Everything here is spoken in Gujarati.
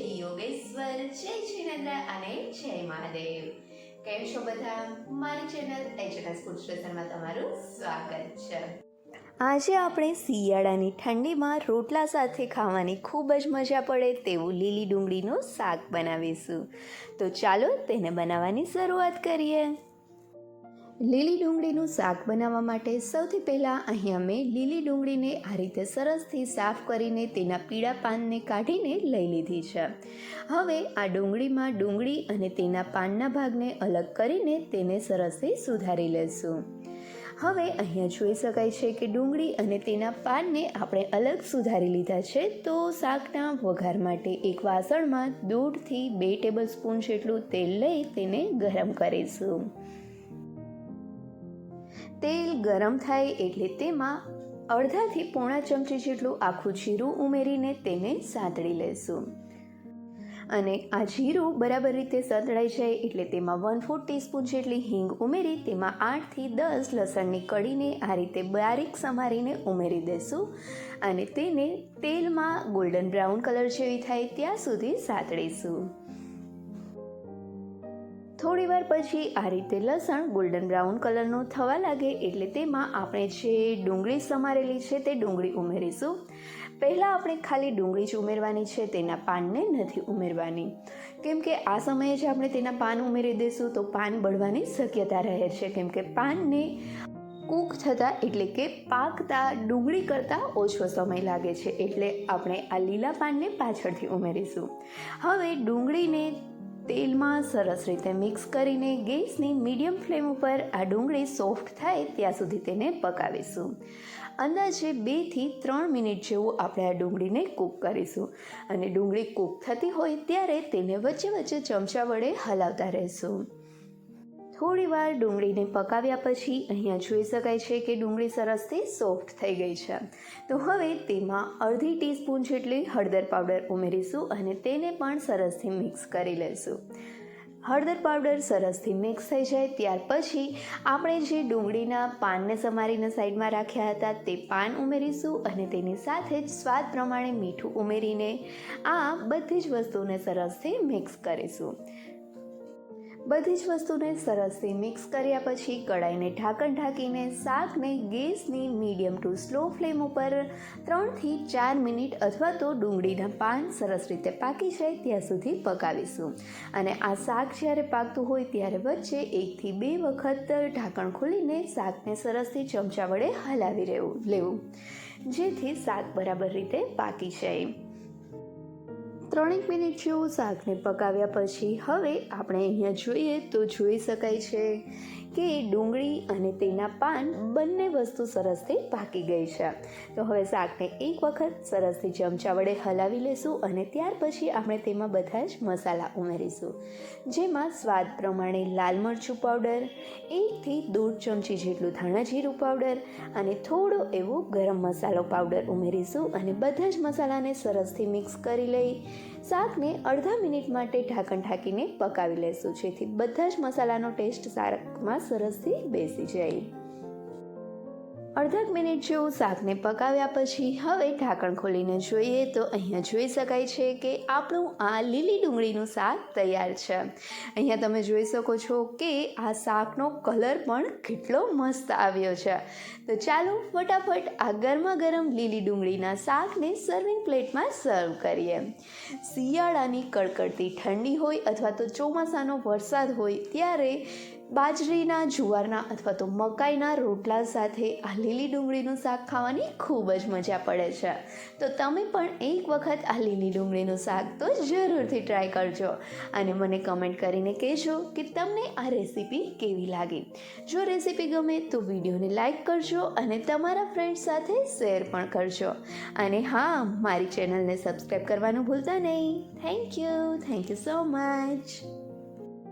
જય જિનેન્દ્ર અને જય મહાદેવ. કેમ છો બધા? મારી ચેનલ એચએનએસ ફૂડ સ્ટેશનમાં તમારું સ્વાગત છે. આજે આપણે શિયાળાની ઠંડીમાં રોટલા સાથે ખાવાની ખૂબ જ મજા પડે તેવું લીલી ડુંગળીનું શાક બનાવીશું. તો ચાલો તેને બનાવવાની શરૂઆત કરીએ. લીલી ડુંગળીનું શાક બનાવવા માટે સૌથી પહેલાં અહીંયા મેં લીલી ડુંગળીને આ રીતે સરસથી સાફ કરીને તેના પીળા પાનને કાઢીને લઈ લીધી છે. હવે આ ડુંગળીમાં ડુંગળી અને તેના પાનના ભાગને અલગ કરીને તેને સરસથી સુધારી લેશું. હવે અહીંયા જોઈ શકાય છે કે ડુંગળી અને તેના પાનને આપણે અલગ સુધારી લીધા છે તો શાકના વઘાર માટે એક વાસણમાં દોઢથી બે ટેબલ સ્પૂન જેટલું તેલ લઈ તેને ગરમ કરીશું. તેલ ગરમ થાય એટલે તેમાં અડધાથી પોણા ચમચી જેટલું આખું જીરું ઉમેરીને તેને સાંતળી લેશું. અને આ જીરું બરાબર રીતે સતળાઈ જાય એટલે તેમાં વન ફોર ટીસ્પૂન જેટલી હિંગ ઉમેરી તેમાં આઠથી દસ લસણની કળીને આ રીતે બારીક સમારીને ઉમેરી દેશું અને તેને તેલમાં ગોલ્ડન બ્રાઉન કલર જેવી થાય ત્યાં સુધી સાતળીશું થોડી વાર પછી આ રીતે લસણ ગોલ્ડન બ્રાઉન કલરનું થવા લાગે એટલે તેમાં આપણે જે ડુંગળી સમારેલી છે તે ડુંગળી ઉમેરીશું. પહેલાં આપણે ખાલી ડુંગળી જ ઉમેરવાની છે, તેના પાનને નથી ઉમેરવાની. કેમ કે આ સમયે જ આપણે તેના પાન ઉમેરી દઈશું તો પાન બળવાની શક્યતા રહે છે. કેમ કે પાનને કૂક થતાં એટલે કે પાકતા ડુંગળી કરતાં ઓછો સમય લાગે છે. એટલે આપણે આ લીલા પાનને પાછળથી ઉમેરીશું. હવે ડુંગળીને તેલમાં સરસ રીતે મિક્સ કરીને ગેસની મીડિયમ ફ્લેમ ઉપર આ ડુંગળી સોફ્ટ થાય ત્યાં સુધી તેને પકાવીશું. અંદાજે બેથી ત્રણ મિનિટ જેવું આપણે આ ડુંગળીને કૂક કરીશું અને ડુંગળી કૂક થતી હોય ત્યારે તેને વચ્ચે વચ્ચે ચમચા વડે હલાવતા રહેશું. થોડીવાર ડુંગળીને પકાવ્યા પછી અહીંયા જોઈ શકાય છે કે ડુંગળી સરસથી સોફ્ટ થઈ ગઈ છે. તો હવે તેમાં અડધી ટીસ્પૂન જેટલી હળદર પાવડર ઉમેરીશું અને તેને પણ સરસથી મિક્સ કરી લઈશું હળદર પાવડર સરસથી મિક્સ થઈ જાય ત્યાર પછી આપણે જે ડુંગળીના પાનને સમારીને સાઈડમાં રાખ્યા હતા તે પાન ઉમેરીશું અને તેની સાથે જ સ્વાદ પ્રમાણે મીઠું ઉમેરીને આ બધી જ વસ્તુને સરસથી મિક્સ કરીશું. બધી જ વસ્તુને સરસથી મિક્સ કર્યા પછી કડાઈને ઢાંકણ ઢાંકીને શાકને ગેસની મીડિયમ ટુ સ્લો ફ્લેમ ઉપર ત્રણથી ચાર મિનિટ અથવા તો ડુંગળીના પાન સરસ રીતે પાકી જાય ત્યાં સુધી પકાવીશું. અને આ શાક જ્યારે પાકતું હોય ત્યારે વચ્ચે એકથી બે વખત ઢાંકણ ખોલીને શાકને સરસથી ચમચા વડે હલાવી રહેવું, લેવું, જેથી શાક બરાબર રીતે પાકી જાય. ત્રણેક મિનિટ જેવું શાકને પકાવ્યા પછી હવે આપણે અહીંયા જોઈએ તો જોઈ શકાય છે કે ડુંગળી અને તેના પાન બંને વસ્તુ સરસથી પાકી ગઈ છે. તો હવે શાકને એક વખત સરસથી ચમચા વડે હલાવી લેશું અને ત્યાર પછી આપણે તેમાં બધા જ મસાલા ઉમેરીશું. જેમાં સ્વાદ પ્રમાણે લાલ મરચું પાવડર એકથી દોઢ ચમચી જેટલું ધાણા જીરું પાવડર અને થોડો એવો ગરમ મસાલો પાવડર ઉમેરીશું અને બધા જ મસાલાને સરસથી મિક્સ કરી લઈ શાકને અડધા મિનિટ માટે ઢાંકણ ઢાંકીને પકાવી લેશું, જેથી બધા જ મસાલાનો ટેસ્ટ શાકમાં સરસથી બેસી જાય. અડધાક મિનિટ જેવું શાકને પકાવ્યા પછી હવે ઢાંકણ ખોલીને જોઈએ તો અહીંયા જોઈ શકાય છે કે આપણું આ લીલી ડુંગળીનું શાક તૈયાર છે. અહીંયા તમે જોઈ શકો છો કે આ શાકનો કલર પણ કેટલો મસ્ત આવ્યો છે. તો ચાલો ફટાફટ આ ગરમા ગરમ લીલી ડુંગળીના શાકને સર્વિંગ પ્લેટમાં સર્વ કરીએ. શિયાળાની કડકડતી ઠંડી હોય અથવા તો ચોમાસાનો વરસાદ હોય ત્યારે બાજરીના જુવારના અથવા તો મકાઈના રોટલા સાથે આ લીલી ડુંગળીનું શાક ખાવાની ખૂબ જ મજા પડે છે. તો તમે પણ એક વખત આ લીલી ડુંગળીનું શાક તો જરૂરથી ટ્રાય કરજો અને મને કમેન્ટ કરીને કહેજો કે તમને આ રેસીપી કેવી લાગી. જો રેસીપી ગમે તો વિડીયોને લાઇક કરજો અને તમારા ફ્રેન્ડ્સ સાથે શેર પણ કરજો. અને હા, મારી ચેનલને સબસ્ક્રાઈબ કરવાનું ભૂલતા નહીં. Thank you thank you so much